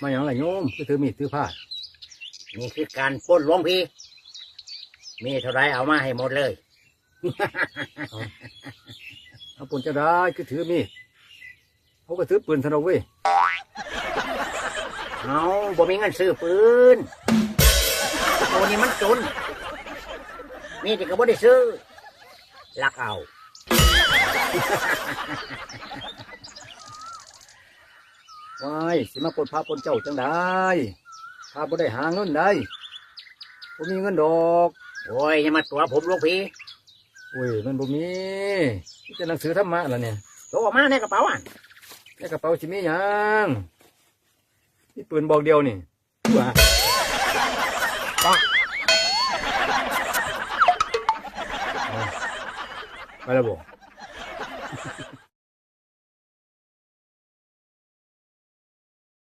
มาอย่างไรโยมก็ถือมีดถือผ้านี่คือการปล้นหลวงพี่มีเท่าไรเอามาให้หมดเลย เอาปุ่นจะได้ก็ถือมีดเขาก็ถือปืนธนูเว้ยเอาบ่มีเงินซื้อปืนโอ้นี่มันจนนี่ที่ก็บ่ได้ซื้อลักเอา ว้ายสิมาปลดพาปนเจ้าจังได้พาบ่ได้หาเงินได้บ่มีเงินดอกโอ้ยอย่ามาตัวผมหลวงพี่โอ้ยมันบ่มีมีแต่หนังสือธรรมะล่ะเนี่ยโตออกมาในกระเป๋าอะในกระเป๋าสิมีหยังนี่ปืนบอกเดียวนี่ว่า Merhaba.